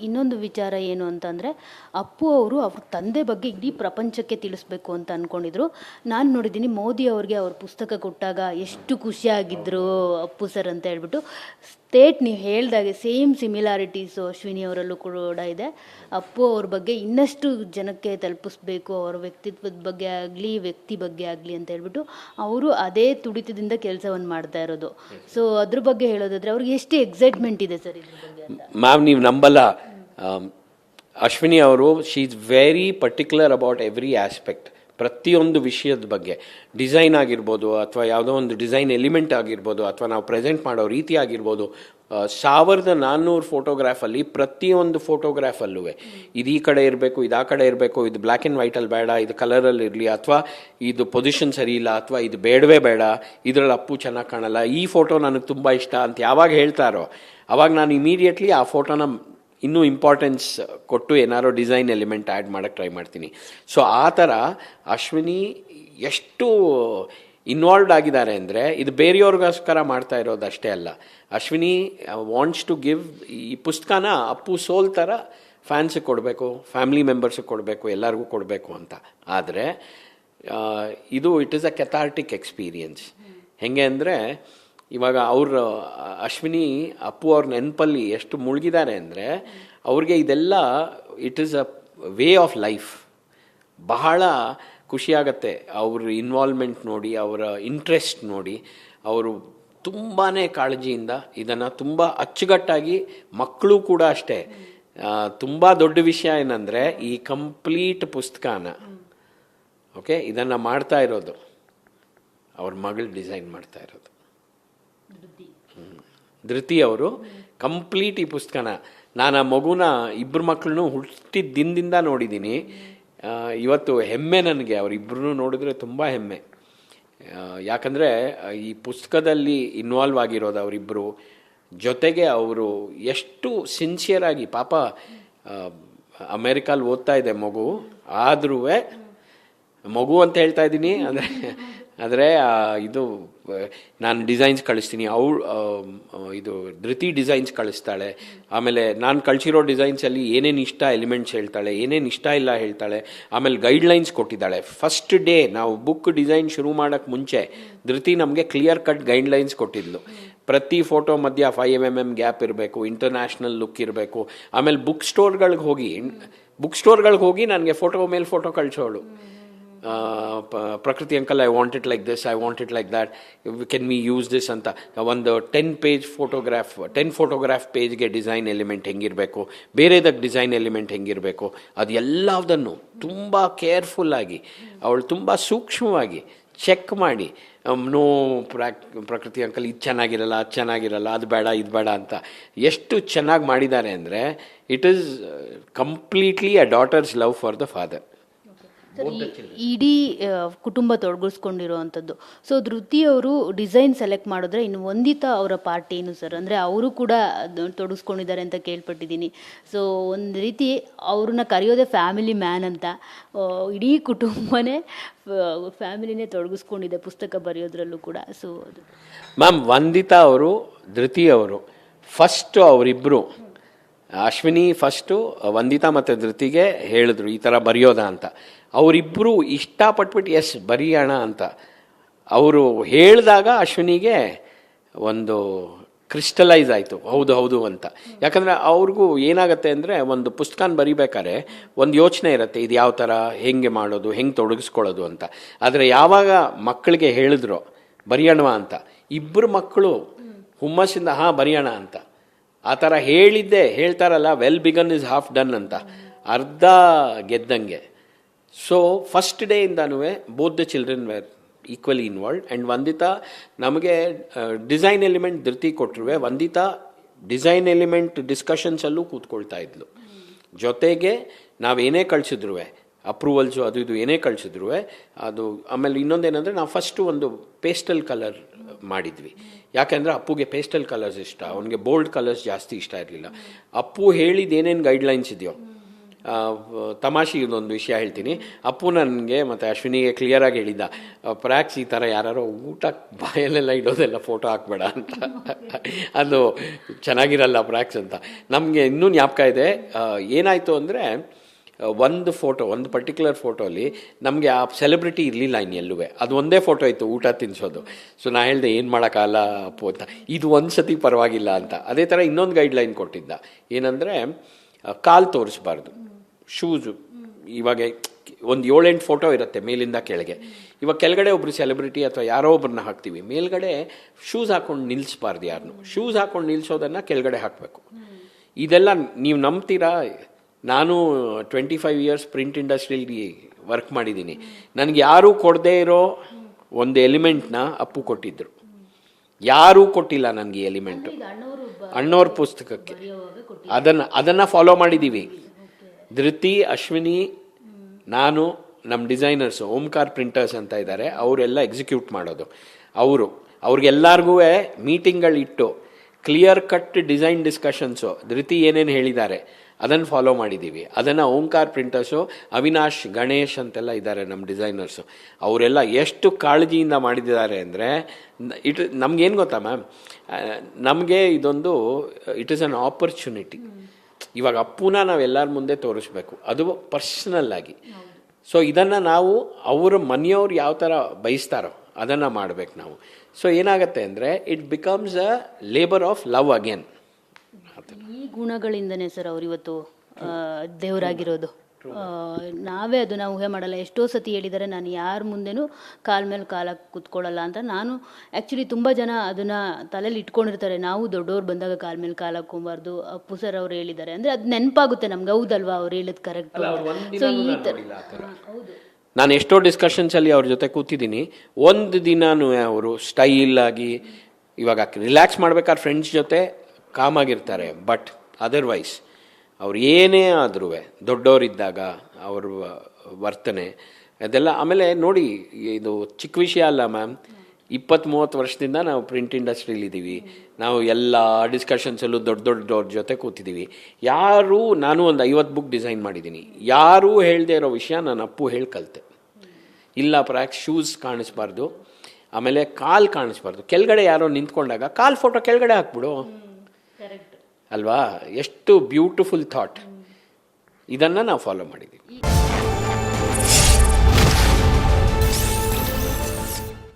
ಇನ್ನೊಂದು ವಿಚಾರ ಏನು ಅಂತಂದರೆ, ಅಪ್ಪು ಅವರು ಅವ್ರ ತಂದೆ ಬಗ್ಗೆ ಇಡೀ ಪ್ರಪಂಚಕ್ಕೆ ತಿಳಿಸ್ಬೇಕು ಅಂತ ಅಂದ್ಕೊಂಡಿದ್ರು ನಾನು ನೋಡಿದ್ದೀನಿ ಮೋದಿ ಅವ್ರಿಗೆ ಅವ್ರ ಪುಸ್ತಕ ಕೊಟ್ಟಾಗ ಎಷ್ಟು ಖುಷಿಯಾಗಿದ್ದರು ಅಪ್ಪು ಸರ್ ಅಂತ ಹೇಳ್ಬಿಟ್ಟು. ಸ್ಟೇಟ್ ನೀವು ಹೇಳ್ದಾಗೆ ಸೇಮ್ ಸಿಮಿಲಾರಿಟೀಸು ಅಶ್ವಿನಿ ಅವರಲ್ಲೂ ಕೂಡ ಇದೆ. ಅಪ್ಪು ಅವ್ರ ಬಗ್ಗೆ ಇನ್ನಷ್ಟು ಜನಕ್ಕೆ ತಲುಪಿಸ್ಬೇಕು, ಅವರ ವ್ಯಕ್ತಿತ್ವದ ಬಗ್ಗೆ ಆಗಲಿ, ವ್ಯಕ್ತಿ ಬಗ್ಗೆ ಆಗಲಿ ಅಂತ ಹೇಳ್ಬಿಟ್ಟು ಅವರು ಅದೇ ತುಡಿತದಿಂದ ಕೆಲಸವನ್ನು ಮಾಡ್ತಾ ಇರೋದು. ಸೊ ಅದ್ರ ಬಗ್ಗೆ ಹೇಳೋದಾದ್ರೆ ಅವ್ರಿಗೆ ಎಷ್ಟು ಎಕ್ಸೈಟ್ಮೆಂಟ್ ಇದೆ ಸರ್ ಮ್ಯಾಮ್ ನೀವು ನಂಬಲ್ಲ. ಅಶ್ವಿನಿ ಅವರು she is very particular about every aspect ಪ್ರತಿಯೊಂದು ವಿಷಯದ ಬಗ್ಗೆ, ಡಿಸೈನ್ ಆಗಿರ್ಬೋದು ಅಥವಾ ಯಾವುದೋ ಒಂದು ಡಿಸೈನ್ ಎಲಿಮೆಂಟ್ ಆಗಿರ್ಬೋದು ಅಥವಾ ನಾವು ಪ್ರೆಸೆಂಟ್ ಮಾಡೋ ರೀತಿ ಆಗಿರ್ಬೋದು ಸಾವಿರದ ನಾನ್ನೂರು ಫೋಟೋಗ್ರಾಫಲ್ಲಿ ಪ್ರತಿಯೊಂದು ಫೋಟೋಗ್ರಾಫಲ್ಲೂ ಇದು ಈ ಕಡೆ ಇರಬೇಕು, ಇದು ಆ ಕಡೆ ಇರಬೇಕು, ಇದು ಬ್ಲ್ಯಾಕ್ ಆ್ಯಂಡ್ ವೈಟಲ್ಲಿ ಬೇಡ, ಇದು ಕಲರಲ್ಲಿ ಇರಲಿ, ಅಥವಾ ಇದು ಪೊಸಿಷನ್ ಸರಿ ಇಲ್ಲ, ಅಥವಾ ಇದು ಬೇಡವೇ ಬೇಡ, ಇದರಲ್ಲಿ ಅಪ್ಪು ಚೆನ್ನಾಗಿ ಕಾಣಲ್ಲ, ಈ ಫೋಟೋ ನನಗೆ ತುಂಬ ಇಷ್ಟ ಅಂತ ಯಾವಾಗ ಹೇಳ್ತಾರೋ, ಅವಾಗ ನಾನು ಇಮಿಡಿಯೇಟ್ಲಿ ಆ ಫೋಟೋನ ಇನ್ನೂ ಇಂಪಾರ್ಟೆನ್ಸ್ ಕೊಟ್ಟು ಏನಾರೋ ಡಿಸೈನ್ ಎಲಿಮೆಂಟ್ ಆ್ಯಡ್ ಮಾಡೋಕ್ಕೆ ಟ್ರೈ ಮಾಡ್ತೀನಿ. ಸೊ ಆ ಥರ ಅಶ್ವಿನಿ ಎಷ್ಟು ಇನ್ವಾಲ್ವ್ಡ್ ಆಗಿದ್ದಾರೆ ಅಂದರೆ ಇದು ಬೇರೆಯವ್ರಿಗೋಸ್ಕರ ಮಾಡ್ತಾ ಇರೋದು ಅಷ್ಟೇ ಅಲ್ಲ. ಅಶ್ವಿನಿ ವಾಂಟ್ಸ್ ಟು ಗಿವ್ ಈ ಪುಸ್ತಕನ ಅಪ್ಪು ಸೋಲ್ ಥರ ಫ್ಯಾನ್ಸಿಗೆ ಕೊಡಬೇಕು ಫ್ಯಾಮಿಲಿ ಮೆಂಬರ್ಸಿಗೆ ಕೊಡಬೇಕು ಎಲ್ಲರಿಗೂ ಕೊಡಬೇಕು ಅಂತ. ಆದರೆ ಇದು it is a cathartic experience ಹೆಂಗೆ ಅಂದರೆ ಇವಾಗ ಅವ್ರ ಅಶ್ವಿನಿ ಅಪ್ಪು ಅವ್ರ ನೆನಪಲ್ಲಿ ಎಷ್ಟು ಮುಳುಗಿದ್ದಾರೆ ಅಂದರೆ ಅವ್ರಿಗೆ ಇದೆಲ್ಲ it is a way of life ಬಹಳ ಖುಷಿಯಾಗತ್ತೆ ಅವ್ರ ಇನ್ವಾಲ್ವ್ಮೆಂಟ್ ನೋಡಿ ಅವರ ಇಂಟ್ರೆಸ್ಟ್ ನೋಡಿ. ಅವರು ತುಂಬಾ ಕಾಳಜಿಯಿಂದ ಇದನ್ನು ತುಂಬ ಅಚ್ಚುಗಟ್ಟಾಗಿ ಮಕ್ಕಳು ಕೂಡ ಅಷ್ಟೇ. ತುಂಬ ದೊಡ್ಡ ವಿಷಯ ಏನಂದರೆ ಈ ಕಂಪ್ಲೀಟ್ ಪುಸ್ತಕನ. ಓಕೆ ಇದನ್ನು ಮಾಡ್ತಾ ಇರೋದು. ಅವ್ರ ಮಗಳು ಡಿಸೈನ್ ಮಾಡ್ತಾ ಇರೋದು. ಧೃತಿ. ಅವರು ಕಂಪ್ಲೀಟ್ ಈ ಪುಸ್ತಕನ. ನಾನು ಆ ಮಗುನ ಇಬ್ಬರು ಮಕ್ಕಳನ್ನು ಹುಟ್ಟಿದ ದಿನದಿಂದ ನೋಡಿದ್ದೀನಿ ಇವತ್ತು ಹೆಮ್ಮೆ ನನಗೆ. ಅವರಿಬ್ಬರೂ ನೋಡಿದ್ರೆ ತುಂಬ ಹೆಮ್ಮೆ. ಯಾಕಂದರೆ ಈ ಪುಸ್ತಕದಲ್ಲಿ ಇನ್ವಾಲ್ವ್ ಆಗಿರೋದು ಅವರಿಬ್ಬರು ಜೊತೆಗೆ ಅವರು ಎಷ್ಟು ಸಿನ್ಸಿಯರ್ ಆಗಿ, ಪಾಪ ಅಮೇರಿಕಲ್ಲಿ ಓದ್ತಾ ಇದೆ ಮಗು. ಆದ್ರೂ ಮಗು ಅಂತ ಹೇಳ್ತಾ ಇದ್ದೀನಿ ಅಂದರೆ ಆದರೆ ಇದು ನಾನು ಡಿಸೈನ್ಸ್ ಕಳಿಸ್ತೀನಿ, ಅವಳು ಇದು ಧೃತಿ ಡಿಸೈನ್ಸ್ ಕಳಿಸ್ತಾಳೆ. ಆಮೇಲೆ ನಾನು ಕಳಿಸಿರೋ ಡಿಸೈನ್ಸಲ್ಲಿ ಏನೇನು ಇಷ್ಟ ಎಲಿಮೆಂಟ್ಸ್ ಹೇಳ್ತಾಳೆ, ಏನೇನು ಇಷ್ಟ ಇಲ್ಲ ಹೇಳ್ತಾಳೆ, ಆಮೇಲೆ ಗೈಡ್ಲೈನ್ಸ್ ಕೊಟ್ಟಿದ್ದಾಳೆ. ಫಸ್ಟ್ ಡೇ ನಾವು ಬುಕ್ ಡಿಸೈನ್ ಶುರು ಮಾಡೋಕ್ಕೆ ಮುಂಚೆ ಧೃತಿ ನಮಗೆ ಕ್ಲಿಯರ್ ಕಟ್ ಗೈಡ್ಲೈನ್ಸ್ ಕೊಟ್ಟಿದ್ಲು. ಪ್ರತಿ ಫೋಟೋ ಮಧ್ಯ ಫೈವ್ ಎಂ ಎಂ ಗ್ಯಾಪ್ ಇರಬೇಕು ಇಂಟರ್ನ್ಯಾಷನಲ್ ಲುಕ್ ಇರಬೇಕು. ಆಮೇಲೆ ಬುಕ್ ಸ್ಟೋರ್ಗಳಿಗೆ ಹೋಗಿ ಬುಕ್ ಸ್ಟೋರ್ಗಳಿಗೆ ಹೋಗಿ ನನಗೆ ಫೋಟೋ ಮೇಲೆ photo ಕಳಿಸೋಳು. Prakriti uncle I want it like this I want it like that can me use this ಅಂತ. ಒಂದು ten page photograph ten photograph ಪೇಜ್ಗೆ design element ಹೆಂಗಿರಬೇಕು ಬೇರೆದಕ್ಕೆ ಡಿಸೈನ್ ಎಲಿಮೆಂಟ್ ಹೆಂಗಿರಬೇಕು ಅದು ಎಲ್ಲದನ್ನು ತುಂಬ ಕೇರ್ಫುಲ್ಲಾಗಿ ಅವಳು ತುಂಬ ಸೂಕ್ಷ್ಮವಾಗಿ ಚೆಕ್ ಮಾಡಿ ನೋ ಪ್ರಾಕ್ ಪ್ರಕೃತಿ ಅಂಕಲ್, ಇದು ಚೆನ್ನಾಗಿರಲ್ಲ, ಅದು ಚೆನ್ನಾಗಿರಲ್ಲ, ಅದು ಬೇಡ, ಇದು ಬೇಡ ಅಂತ. ಎಷ್ಟು ಚೆನ್ನಾಗಿ ಮಾಡಿದ್ದಾರೆ ಅಂದರೆ it is completely a daughter's love for the father ಇಡೀ ಕುಟುಂಬ ತೊಡಗಿಸ್ಕೊಂಡಿರುವಂಥದ್ದು. ಸೊ ಧೃತಿ ಅವರು ಡಿಸೈನ್ ಸೆಲೆಕ್ಟ್ ಮಾಡಿದ್ರೆ ಇನ್ನು ವಂದಿತಾ ಅವರ ಪಾರ್ಟಿ ಏನು ಸರ್? ಅಂದರೆ ಅವರು ಕೂಡ ತೊಡಗಿಸ್ಕೊಂಡಿದ್ದಾರೆ ಅಂತ ಕೇಳ್ಪಟ್ಟಿದ್ದೀನಿ. ಸೊ ಒಂದು ರೀತಿ ಅವ್ರನ್ನ ಕರೆಯೋದೇ ಫ್ಯಾಮಿಲಿ ಮ್ಯಾನ್ ಅಂತ. ಇಡೀ ಕುಟುಂಬನೇ ಫ್ಯಾಮಿಲಿನೇ ತೊಡಗಿಸ್ಕೊಂಡಿದೆ ಪುಸ್ತಕ ಬರೆಯೋದ್ರಲ್ಲೂ ಕೂಡ. ಸೊ ಅದು. ಮ್ಯಾಮ್ ವಂದಿತಾ ಅವರು ಧೃತಿ ಅವರು ಫಸ್ಟು ಅವರಿಬ್ಬರು ಅಶ್ವಿನಿ ಫಸ್ಟು ವಂದಿತಾ ಮತ್ತು ಧೃತಿಗೆ ಹೇಳಿದ್ರು ಈ ಥರ ಬರೆಯೋದ ಅಂತ. ಅವರಿಬ್ಬರು ಇಷ್ಟಪಟ್ಬಿಟ್ಟು, ಎಸ್ ಬರೆಯೋಣ ಅಂತ. ಅವರು ಹೇಳಿದಾಗ ಅಶ್ವಿನಿಗೆ ಒಂದು ಕ್ರಿಸ್ಟಲೈಸ್ ಆಯಿತು. ಹೌದು ಹೌದು ಅಂತ. ಯಾಕಂದರೆ ಅವ್ರಿಗೂ ಏನಾಗುತ್ತೆ ಅಂದರೆ ಒಂದು ಪುಸ್ತಕನ ಬರಿಬೇಕಾದ್ರೆ ಒಂದು ಯೋಚನೆ ಇರುತ್ತೆ, ಇದು ಯಾವ ಥರ, ಹೆಂಗೆ ಮಾಡೋದು, ಹೆಂಗೆ ತೊಡಗಿಸ್ಕೊಳ್ಳೋದು ಅಂತ. ಆದರೆ ಯಾವಾಗ ಮಕ್ಕಳಿಗೆ ಹೇಳಿದ್ರು ಬರೆಯೋಣ ಅಂತ ಇಬ್ಬರು ಮಕ್ಕಳು ಹುಮ್ಮಸ್ಸಿಂದ, ಹಾಂ ಬರೆಯೋಣ ಅಂತ. ಆ ಥರ ಹೇಳಿದ್ದೆ, ಹೇಳ್ತಾರಲ್ಲ well begun is half done ಅಂತ. ಅರ್ಧ ಗೆದ್ದಂಗೆ. So first ಡೇಯಿಂದನೂ both the children were equally involve and Vandita ನಮಗೆ ಡಿಸೈನ್ ಎಲಿಮೆಂಟ್ ಧೃತಿ ಕೊಟ್ಟರು ವಂದಿತಾ ಡಿಸೈನ್ ಎಲಿಮೆಂಟ್ ಡಿಸ್ಕಷನ್ಸಲ್ಲೂ ಕೂತ್ಕೊಳ್ತಾ ಇದ್ಲು. ಜೊತೆಗೆ ನಾವೇನೇ ಕಳಿಸಿದ್ರು ಅಪ್ರೂವಲ್ಸು ಅದು ಇದು ಏನೇ ಕಳಿಸಿದ್ರು ಅದು ಆಮೇಲೆ ಇನ್ನೊಂದೇನೆಂದರೆ ನಾವು ಫಸ್ಟು ಒಂದು ಪೇಸ್ಟಲ್ ಕಲರ್ ಮಾಡಿದ್ವಿ. ಯಾಕೆಂದರೆ ಅಪ್ಪುಗೆ ಪೇಸ್ಟಲ್ ಕಲರ್ಸ್ ಇಷ್ಟ, ಅವನಿಗೆ ಬೋಲ್ಡ್ ಕಲರ್ಸ್ ಜಾಸ್ತಿ ಇಷ್ಟ ಇರಲಿಲ್ಲ. ಅಪ್ಪು ಹೇಳಿದ ಏನೇನು ಗೈಡ್ಲೈನ್ಸ್ ಇದೆಯೋ ತಮಾಷೆ ಇದೊಂದು ವಿಷಯ ಹೇಳ್ತೀನಿ. ಅಪ್ಪು ನನಗೆ ಮತ್ತು ಅಶ್ವಿನಿಗೆ ಕ್ಲಿಯರಾಗಿ ಹೇಳಿದ್ದ. ಪ್ರಾಕ್ಸ್ ಈ ಥರ ಯಾರೋ ಊಟ ಬಾಯಲ್ಲೆಲ್ಲ ಇಡೋದೆಲ್ಲ ಫೋಟೋ ಹಾಕ್ಬೇಡ ಅಂತ. ಅದು ಚೆನ್ನಾಗಿರಲ್ಲ ಪ್ರಾಕ್ಸ್ ಅಂತ. ನಮಗೆ ಇನ್ನೂ ಜ್ಞಾಪಕ ಇದೆ. ಏನಾಯಿತು ಅಂದರೆ ಒಂದು ಫೋಟೋ ಒಂದು ಪರ್ಟಿಕ್ಯುಲರ್ ಫೋಟೋಲಿ ನಮಗೆ ಆ ಸೆಲೆಬ್ರಿಟಿ ಇರಲಿಲ್ಲ ಇನ್ನು ಎಲ್ಲೂ ಅದು ಒಂದೇ ಫೋಟೋ ಇತ್ತು, ಊಟ ತಿನ್ನಿಸೋದು ಸೊ ನಾ ಹೇಳಿದೆ, ಏನು ಮಾಡೋಕ್ಕಾಗಲ್ಲ ಅಪ್ಪು ಅಂತ. ಇದು ಒಂದು ಸತಿ ಪರವಾಗಿಲ್ಲ ಅಂತ. ಅದೇ ಥರ ಇನ್ನೊಂದು ಗೈಡ್ಲೈನ್ ಕೊಟ್ಟಿದ್ದ. ಏನಂದರೆ ಕಾಲು ತೋರಿಸ್ಬಾರ್ದು. ಶೂಸು. ಇವಾಗ ಒಂದು ಏಳೆಂಟು ಫೋಟೋ ಇರುತ್ತೆ ಮೇಲಿಂದ ಕೆಳಗೆ. ಇವಾಗ ಕೆಳಗಡೆ ಒಬ್ಬರು ಸೆಲೆಬ್ರಿಟಿ ಅಥವಾ ಯಾರೋ ಒಬ್ಬರನ್ನ ಹಾಕ್ತೀವಿ. ಮೇಲ್ಗಡೆ ಶೂಸ್ ಹಾಕೊಂಡು ನಿಲ್ಲಿಸ್ಬಾರ್ದು ಯಾರನ್ನು ಶೂಸ್ ಹಾಕೊಂಡು ನಿಲ್ಲಿಸೋದನ್ನು ಕೆಳಗಡೆ ಹಾಕಬೇಕು. ಇದೆಲ್ಲ ನೀವು ನಂಬ್ತೀರಾ? ನಾನು ಟ್ವೆಂಟಿ ಫೈವ್ ಇಯರ್ಸ್ ಪ್ರಿಂಟ್ ಇಂಡಸ್ಟ್ರಿಯಲ್ಲಿ ವರ್ಕ್ ಮಾಡಿದ್ದೀನಿ. ನನಗೆ ಯಾರೂ ಕೊಡದೇ ಇರೋ ಒಂದು ಎಲಿಮೆಂಟ್ನ ಅಪ್ಪು ಕೊಟ್ಟಿದ್ದರು ಯಾರೂ ಕೊಟ್ಟಿಲ್ಲ ನನಗೆ ಎಲಿಮೆಂಟು ಅಣ್ಣವ್ರ ಪುಸ್ತಕಕ್ಕೆ. ಅದನ್ನು ಅದನ್ನು ಫಾಲೋ ಮಾಡಿದ್ದೀವಿ ಧೃತಿ, ಅಶ್ವಿನಿ, ನಾನು ನಮ್ಮ ಡಿಸೈನರ್ಸ್, ಓಂಕಾರ್ ಪ್ರಿಂಟರ್ಸ್ ಅಂತ ಇದ್ದಾರೆ ಅವರೆಲ್ಲ ಎಕ್ಸಿಕ್ಯೂಟ್ ಮಾಡೋದು. ಅವರು, ಅವ್ರಿಗೆಲ್ಲರಿಗೂ ಮೀಟಿಂಗ್ಗಳಿಟ್ಟು clear cut design discussions Dhriti ಏನೇನು ಹೇಳಿದ್ದಾರೆ ಅದನ್ನು ಫಾಲೋ ಮಾಡಿದ್ದೀವಿ ಅದನ್ನು ಓಂಕಾರ್ ಪ್ರಿಂಟರ್ಸು ಅವಿನಾಶ್, ಗಣೇಶ್ ಅಂತೆಲ್ಲ ಇದ್ದಾರೆ ನಮ್ಮ ಡಿಸೈನರ್ಸು. ಅವರೆಲ್ಲ ಎಷ್ಟು ಕಾಳಜಿಯಿಂದ ಮಾಡಿದ್ದಾರೆ ಅಂದರೆ, ಇಟ್, ನಮಗೇನು ಗೊತ್ತಾ ಮ್ಯಾಮ್? ನಮಗೆ ಇದೊಂದು ಇಟ್ ಇಸ್ ಅನ್ ಆಪರ್ಚುನಿಟಿ ಇವಾಗ ಅಪ್ಪುನ ನಾವೆಲ್ಲರ ಮುಂದೆ ತೋರಿಸ್ಬೇಕು. ಅದು ಪರ್ಸ್ನಲ್ ಆಗಿ. ಸೊ ಇದನ್ನು ನಾವು ಅವರ ಮನೆಯವ್ರು ಯಾವ ಥರ ಬಯಸ್ತಾರೋ ಅದನ್ನು ಮಾಡಬೇಕು ನಾವು. ಸೊ ಏನಾಗುತ್ತೆ ಅಂದರೆ it becomes a labour of love again ಈ ಗುಣಗಳಿಂದನೇ ಸರ್ ಅವ್ರು ಇವತ್ತು ದೇವರಾಗಿರೋದು. ನಾವೇ ಅದನ್ನ ಊಹೆ ಮಾಡಲ್ಲ. ಎಷ್ಟೋ ಸತಿ ಹೇಳಿದ್ದಾರೆ ನಾನು ಯಾರ ಮುಂದೆನೂ ಕಾಲ ಮೇಲೆ ಕಾಲ ಕುತ್ಕೊಳ್ಳಲ್ಲ ಅಂತ. ನಾನು ಆ್ಯಕ್ಚುಲಿ ತುಂಬ ಜನ ಅದನ್ನ ತಲೆಯಲ್ಲಿ ಇಟ್ಕೊಂಡಿರ್ತಾರೆ. ನಾವು ದೊಡ್ಡವ್ರು ಬಂದಾಗ ಕಾಲ ಮೇಲೆ ಕಾಲ ಹಾಕ್ಕೊಬಾರ್ದು ಅಪ್ಪು ಸರ್ ಅವ್ರು ಹೇಳಿದ್ದಾರೆ. ಅಂದರೆ ಅದು ನೆನಪಾಗುತ್ತೆ ನಮ್ಗೆ. ಹೌದಲ್ವಾ? ಅವ್ರು ಹೇಳಿದ್ ಕರೆಕ್ಟ್ ಸೊ ಈ ಥರ. ಹೌದು. ನಾನು ಎಷ್ಟೋ ಡಿಸ್ಕಷನ್ಸಲ್ಲಿ ಅವ್ರ ಜೊತೆ ಕೂತಿದ್ದೀನಿ. ಒಂದು ದಿನಾನು ಅವರು ಸ್ಟೈಲ್ ಆಗಿ ಇವಾಗ ರಿಲ್ಯಾಕ್ಸ್ ಮಾಡ್ಬೇಕಾದ್ರೆ ಫ್ರೆಂಡ್ಸ್ ಜೊತೆ ಕಾಮಾಗಿರ್ತಾರೆ ಬಟ್ ಅದರ್ವೈಸ್ ಅವ್ರು ಏನೇ ಆದ್ರೂ ದೊಡ್ಡವರಿದ್ದಾಗ ಅವ್ರ ವರ್ತನೆ, ಅದೆಲ್ಲ ಆಮೇಲೆ ನೋಡಿ, ಇದು ಚಿಕ್ಕ ವಿಷಯ ಅಲ್ಲ ಮ್ಯಾಮ್ ಇಪ್ಪತ್ತ್ ಮೂವತ್ತು ವರ್ಷದಿಂದ ನಾವು ಪ್ರಿಂಟ್ ಇಂಡಸ್ಟ್ರೀಲಿ ಇದ್ದೀವಿ ನಾವು ಎಲ್ಲ ಡಿಸ್ಕಷನ್ಸಲ್ಲೂ ದೊಡ್ಡ ದೊಡ್ಡವ್ರ ಜೊತೆ ಕೂತಿದ್ದೀವಿ ಯಾರೂ, ನಾನು ಒಂದು ಐವತ್ತು ಬುಕ್ ಡಿಸೈನ್ ಮಾಡಿದ್ದೀನಿ. ಯಾರೂ ಹೇಳದೇ ಇರೋ ವಿಷಯ ನಾನು ಅಪ್ಪು ಹೇಳಿ ಕಲಿತೆ. ಇಲ್ಲ ಪ್ರಾಕ್ ಶೂಸ್ ಕಾಣಿಸ್ಬಾರ್ದು, ಆಮೇಲೆ ಕಾಲು ಕಾಣಿಸ್ಬಾರ್ದು. ಕೆಳಗಡೆ ಯಾರೋ ನಿಂತ್ಕೊಂಡಾಗ, ಕಾಲ್ ಫೋಟೋ ಕೆಳಗಡೆ ಹಾಕ್ಬಿಡು. ಅಲ್ವಾ? ಎಷ್ಟು ಬ್ಯೂಟಿಫುಲ್ ಥಾಟ್ ಇದನ್ನು ನಾವು ಫಾಲೋ ಮಾಡಿದ್ದೀವಿ.